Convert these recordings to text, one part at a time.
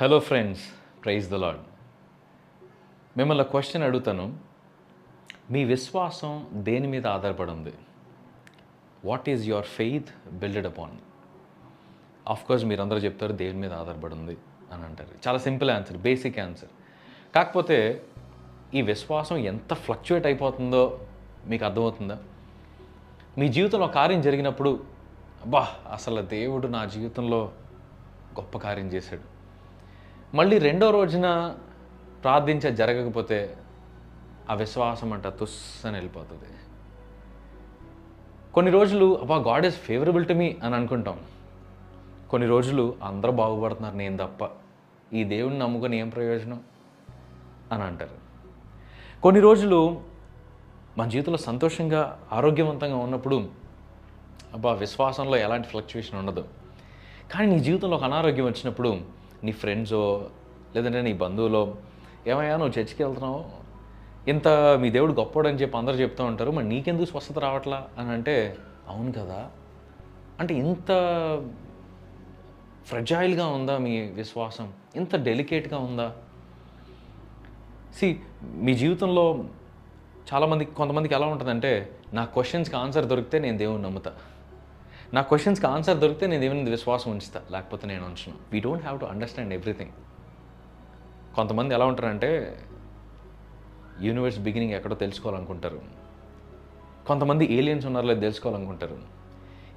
Hello friends praise the Lord మిమ్మల్ని question అడుగుతాను. మీ విశ్వాసం దేని మీద ఆధారపడి ఉంది? What is your faith builded upon of course మీరందరూ చెప్తారు దేని మీద ఆధారపడి ఉంది అని అంటారు. చాలా సింపుల్ ఆన్సర్ బేసిక్ ఆన్సర్ కాకపోతే ఈ విశ్వాసం ఎంత ఫ్లక్చువేట్ అయిపోతుందో మీకు అర్థమవుతుందా? మీ జీవితంలో ఒక కార్యం జరిగినప్పుడు అబ్బా అసలు దేవుడు నా జీవితంలో గొప్ప కార్యం చేశాడు. మళ్ళీ రెండో రోజున ప్రార్థించ జరగకపోతే ఆ విశ్వాసం అంట తుస్సని వెళ్ళిపోతుంది. కొన్ని రోజులు అబ్బా God is favourable to me అని అనుకుంటాం. కొన్ని రోజులు అందరూ బాగుపడుతున్నారు నేను తప్ప ఈ దేవుడిని నమ్ముకొని ఏం ప్రయోజనం అని అంటారు. కొన్ని రోజులు మన జీవితంలో సంతోషంగా ఆరోగ్యవంతంగా ఉన్నప్పుడు అబ్బా విశ్వాసంలో ఎలాంటి ఫ్లక్చువేషన్ ఉండదు. కానీ నీ జీవితంలో ఒక అనారోగ్యం వచ్చినప్పుడు నీ ఫ్రెండ్సో లేదంటే నీ బంధువులో ఏమయ్యా నువ్వు చర్చికి వెళ్తున్నావు? ఇంత మీ దేవుడు గొప్పోడు అని చెప్పి అందరూ చెప్తూ ఉంటారు మరి నీకెందుకు స్వస్థత రావట్లా? అని అంటే అవును కదా. అంటే ఇంత ఫ్రెజైల్గా ఉందా మీ విశ్వాసం? ఇంత డెలికేట్గా ఉందా? సి మీ జీవితంలో చాలామంది కొంతమందికి ఎలా ఉంటుందంటే నా క్వశ్చన్స్కి ఆన్సర్ దొరికితే నేను దేవుని నమ్ముతా. నా క్వశ్చన్స్కి ఆన్సర్ దొరికితే నేను దేవుని విశ్వాసం ఉంచుతా. లేకపోతే నేను ఉంచను. We don't have to understand everything కొంతమంది ఎలా ఉంటారంటే యూనివర్స్ బిగినింగ్ ఎక్కడో తెలుసుకోవాలనుకుంటారు. కొంతమంది ఏలియన్స్ ఉన్నారో లేదు తెలుసుకోవాలనుకుంటారు.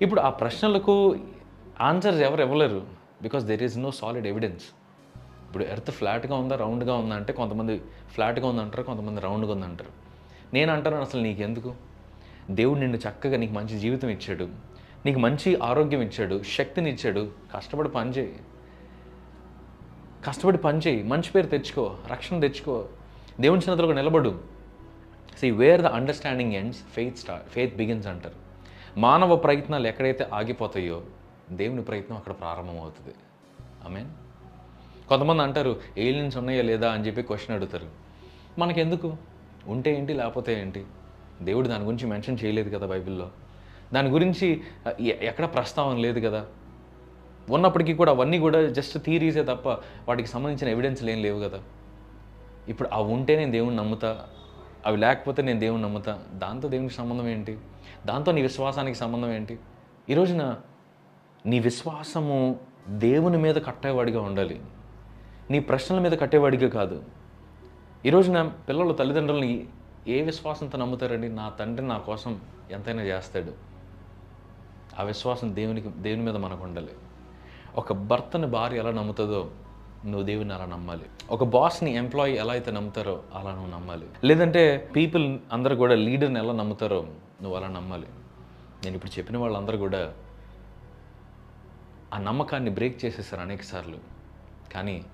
ఇప్పుడు ఆ ప్రశ్నలకు ఆన్సర్స్ ఎవరు ఇవ్వలేరు. Because there is no solid evidence ఇప్పుడు ఎర్త్ ఫ్లాట్గా ఉందా రౌండ్గా ఉందా అంటే కొంతమంది ఫ్లాట్గా ఉందంటారు కొంతమంది రౌండ్గా ఉందంటారు. నేను అంటాను అసలు నీకు ఎందుకు దేవుడు నిన్ను చక్కగా నీకు మంచి జీవితం ఇచ్చాడు. నీకు మంచి ఆరోగ్యం ఇచ్చాడు శక్తిని ఇచ్చాడు కష్టపడి పని చేయి. కష్టపడి పని చేయి మంచి పేరు తెచ్చుకో రక్షణ తెచ్చుకో. దేవుని చిన్నతలకు నిలబడు. See where the understanding ends faith starts faith begins అంటారు. మానవ ప్రయత్నాలు ఎక్కడైతే ఆగిపోతాయో దేవుని ప్రయత్నం అక్కడ ప్రారంభమవుతుంది. మీన్ కొంతమంది అంటారు ఏలియన్స్ ఉన్నాయా లేదా? అని చెప్పి క్వశ్చన్ అడుగుతారు. మనకెందుకు? ఉంటే ఏంటి లేకపోతే ఏంటి? దేవుడు దాని గురించి మెన్షన్ చేయలేదు కదా బైబిల్లో దాని గురించి ఎక్కడ ప్రస్తావన లేదు కదా. ఉన్నప్పటికీ కూడా అవన్నీ కూడా జస్ట్ థీరీసే తప్ప వాటికి సంబంధించిన ఎవిడెన్స్లు ఏం లేవు కదా. ఇప్పుడు అవి ఉంటే నేను దేవుని నమ్ముతా అవి లేకపోతే నేను దేవుని నమ్ముతా. దాంతో దేవునికి సంబంధం ఏంటి? దాంతో నీ విశ్వాసానికి సంబంధం ఏంటి? ఈ రోజున నీ విశ్వాసము దేవుని మీద కట్టేవాడిగా ఉండాలి. నీ ప్రశ్నల మీద కట్టేవాడిగా కాదు. ఈ రోజున పిల్లలు తల్లిదండ్రులని ఏ విశ్వాసంతో నమ్ముతారండి? నా తండ్రి నా కోసం ఎంతైనా చేస్తాడు. ఆ విశ్వాసం దేవునికి దేవుని మీద మనకు ఉండాలి ఒక భర్తని భార్య ఎలా నమ్ముతుందో నువ్వు దేవుని అలా నమ్మాలి. ఒక బాస్ని ఎంప్లాయీ ఎలా అయితే నమ్ముతారో అలా నువ్వు నమ్మాలి. లేదంటే పీపుల్ అందరూ కూడా లీడర్ని ఎలా నమ్ముతారో నువ్వు అలా నమ్మాలి. నేను ఇప్పుడు చెప్పిన వాళ్ళందరూ కూడా ఆ నమ్మకాన్ని బ్రేక్ చేసేసారు అనేక సార్లు. కానీ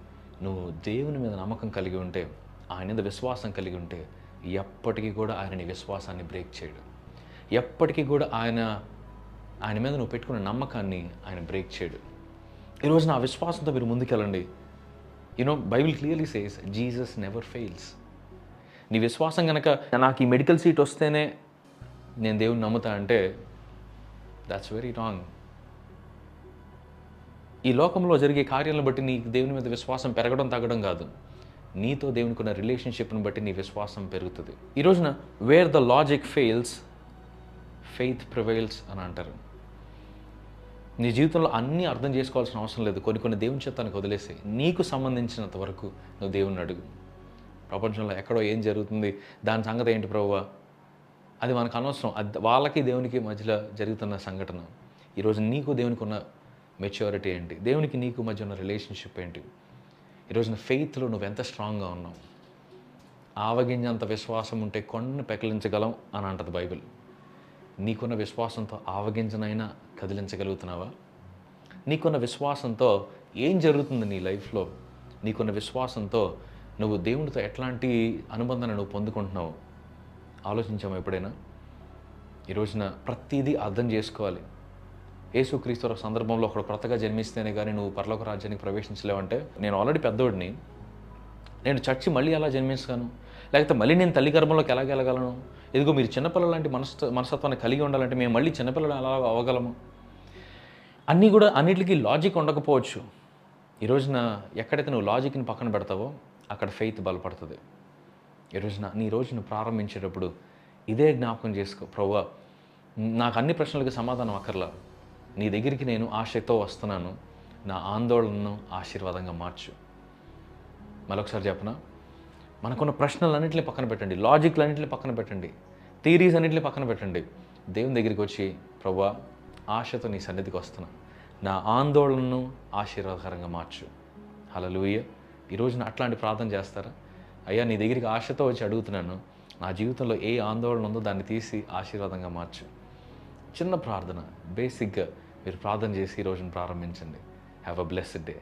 నువ్వు దేవుని మీద నమ్మకం కలిగి ఉంటే ఆయన మీద విశ్వాసం కలిగి ఉంటే ఎప్పటికీ కూడా ఆయన నీ విశ్వాసాన్ని బ్రేక్ చేయడు. ఎప్పటికీ కూడా ఆయన ఆయన మీద నువ్వు పెట్టుకున్న నమ్మకాన్ని ఆయన బ్రేక్ చేయడు. ఈరోజు నా విశ్వాసంతో మీరు ముందుకెళ్ళండి. You know Bible clearly says Jesus never fails నీ విశ్వాసం కనుక నాకు ఈ మెడికల్ సీట్ వస్తేనే నేను దేవుని నమ్ముతా అంటే దాట్స్ వెరీ రాంగ్ ఈ లోకంలో జరిగే కార్యాలను బట్టి నీ దేవుని మీద విశ్వాసం పెరగడం తగ్గడం కాదు. నీతో దేవునికి ఉన్న రిలేషన్షిప్ని బట్టి నీ విశ్వాసం పెరుగుతుంది. ఈ రోజున where the logic fails faith prevails అని అంటారు. నీ జీవితంలో అన్నీ అర్థం చేసుకోవాల్సిన అవసరం లేదు. కొన్ని కొన్ని దేవుని చిత్తానికి వదిలేసి నీకు సంబంధించినంత వరకు నువ్వు దేవుని అడుగు. ప్రపంచంలో ఎక్కడో ఏం జరుగుతుంది? దాని సంగతి ఏంటి ప్రభువా అది మనకు అనవసరం. అది వాళ్ళకి దేవునికి మధ్యలో జరుగుతున్న సంఘటన. ఈరోజు నీకు దేవునికి ఉన్న మెచ్యూరిటీ ఏంటి? దేవునికి నీకు మధ్య ఉన్న రిలేషన్షిప్ ఏంటి? ఈరోజున ఫెయిత్లో నువ్వు ఎంత స్ట్రాంగ్గా ఉన్నావు? ఆవగింజంత విశ్వాసం ఉంటే కొన్ని పెకలించగలం అని అంటది బైబిల్. నీకున్న విశ్వాసంతో ఆవగింజనైనా కదిలించగలుగుతున్నావా? నీకున్న విశ్వాసంతో ఏం జరుగుతుంది నీ లైఫ్లో? నీకున్న విశ్వాసంతో నువ్వు దేవునితో ఎట్లాంటి అనుబంధాన్ని నువ్వు పొందుకుంటున్నావు? ఆలోచించాము ఎప్పుడైనా? ఈ రోజున ప్రతిదీ అర్థం చేసుకోవాలి. యేసుక్రీస్తు సందర్భంలో ఒకడు కొత్తగా జన్మిస్తేనే కానీ నువ్వు పరలోక రాజ్యానికి ప్రవేశించలేవంటే నేను ఆల్రెడీ పెద్దోడిని. నేను చచ్చి మళ్ళీ ఎలా జన్మిస్తాను? లేకపోతే మళ్ళీ నేను తల్లి గర్భంలోకి ఎలా వెళ్ళగలను? ఇదిగో మీరు చిన్నపిల్లల లాంటి మనస్త మనస్తత్వాన్ని కలిగి ఉండాలంటే మేము మళ్ళీ చిన్నపిల్లలు ఎలా అవ్వగలము. అన్నీ కూడా అన్నిటికీ లాజిక్ ఉండకపోవచ్చు. ఈ రోజున ఎక్కడైతే నువ్వు లాజిక్ని పక్కన పెడతావో అక్కడ ఫెయిత్ బలపడుతుంది. ఈ రోజున నీ రోజును ప్రారంభించేటప్పుడు ఇదే జ్ఞాపకం చేసుకో. ప్రవ్వా నాకు అన్ని ప్రశ్నలకు సమాధానం అక్కర్లా. నీ దగ్గరికి నేను ఆశతో వస్తున్నాను. నా ఆందోళనను ఆశీర్వాదంగా మార్చు. మరొకసారి చెప్పనా? మనకున్న ప్రశ్నలన్నింటినీ పక్కన పెట్టండి. లాజిక్లన్నింటినీ పక్కన పెట్టండి. థీరీస్ అన్నింటినీ పక్కన పెట్టండి. దేవుని దగ్గరికి వచ్చి ప్రభా ఆశతో నీ సన్నిధికి వస్తున్నా. నా ఆందోళనను ఆశీర్వాదకరంగా మార్చు. హలలుయ ఈ రోజున అట్లాంటి ప్రార్థన చేస్తారా? అయ్యా నీ దగ్గరికి ఆశతో వచ్చి అడుగుతున్నాను. నా జీవితంలో ఏ ఆందోళన ఉందో దాన్ని తీసి ఆశీర్వాదంగా మార్చు. చిన్న ప్రార్థన బేసిక్గా మీరు ప్రార్థన చేసి ఈ రోజును ప్రారంభించండి. Have a blessed day